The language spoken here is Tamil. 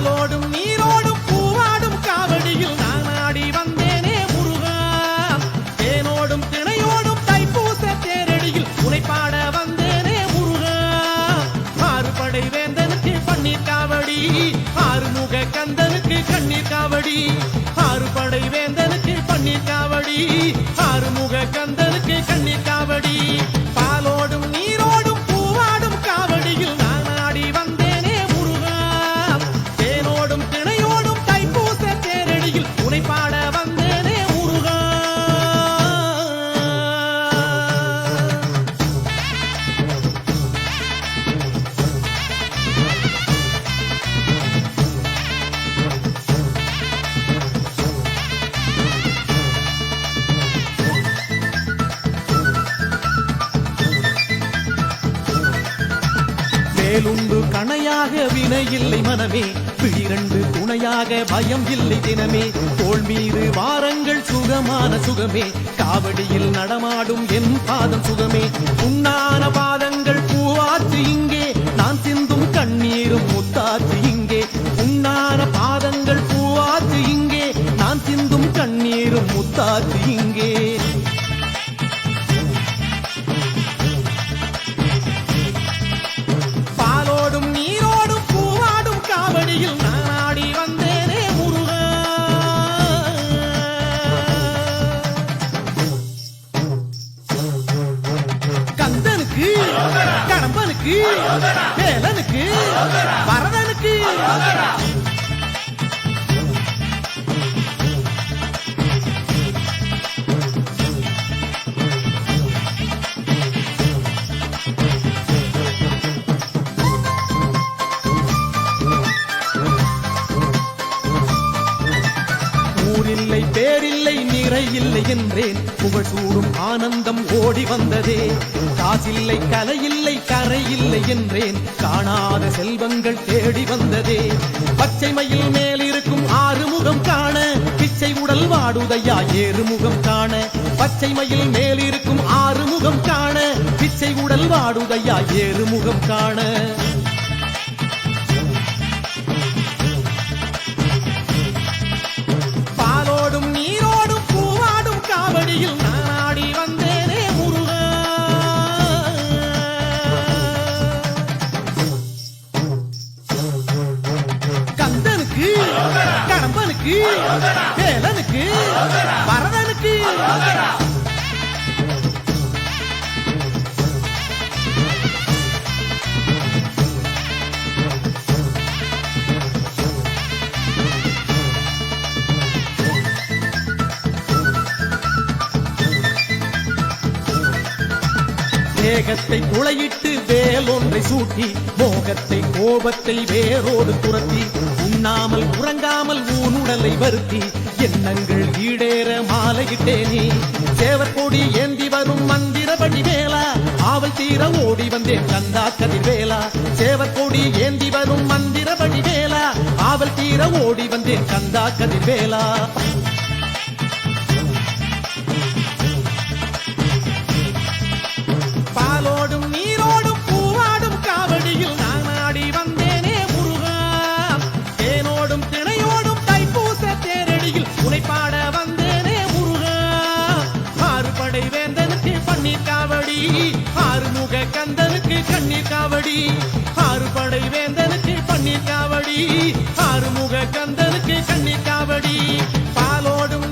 பாலோடும் நீரோடும் பூவாடும் காவடியில் நான் ஆடி வந்தேனே முருகா. தேனோடும் திணையோடும் தைப்பூச தேரடியில் உனைப்பாட வந்தேனே முருகா. ஆறுபடை வேந்தனுக்கு பன்னீர் காவடி ஆறுமுக கந்தனுக்கு கண்ணீர் காவடி. ஆறுபடை வேந்தனுக்கு பன்னீர் காவடி ஆறுமுக கந்த வேலுண்டு கணையாக வினை இல்லை மனமே. பிழிரண்டு துணையாக பயம் இல்லை தினமே. தோல் மீது வாரங்கள் சுகமான சுகமே. காவடியில் நடமாடும் என் பாதம் சுகமே. உண்ணான பாதங்கள் பூவாற்று இங்கே. நான் சிந்தும் கண்ணீரும் முத்தாற்று இங்கே. உண்ணான பாதங்கள் பூவாற்று இங்கே. நான் சிந்தும் கண்ணீரும் முத்தாற்று இங்கே. பரதனுக்கு பரதனுக்கு வரதனுக்கு பேரில்லை நிறை இல்லை என்றேன். புகழ்சூடும் ஆனந்தம் ஓடி வந்ததே. காசில்லை கலையில்லை கரை இல்லை என்றேன். காணாத செல்வங்கள் தேடி வந்ததே. பச்சை மயில் மேலிருக்கும் ஆறுமுகம் காண பிச்சை உடல் வாடுதையா ஏறுமுகம் காண. பச்சை மயில் மேலிருக்கும் ஆறுமுகம் காண பிச்சை உடல் வாடுதையா ஏறுமுகம் காண. கடம்பனுக்கு வேலனுக்கு பரதனுக்கு வேகத்தை குளையிட்டு வேலொன்றை சூட்டி மோகத்தை கோபத்தை வேரோடு துரத்தி உண்ணாமல் உறங்காமல் ஊனுடலை வருத்தி எண்ணங்கள் ஈடேற மாலையிட்டே நீ. சேவற்கொடி ஏந்தி வரும் மந்திர வேலா ஆவல் தீர ஓடி வந்தேன் கந்தா கதிர்வேலா. சேவற்கொடி ஏந்தி வரும் மந்திர வேலா ஆவல் தீர ஓடி வந்தேன் கந்தா கதிர்வேலா. காவடி. ஆறு படை வேந்தனுக்கு பன்னீர் காவடி. ஆறுமுக கந்தனுக்கு கண்ணீர் காவடி. பாலோடும்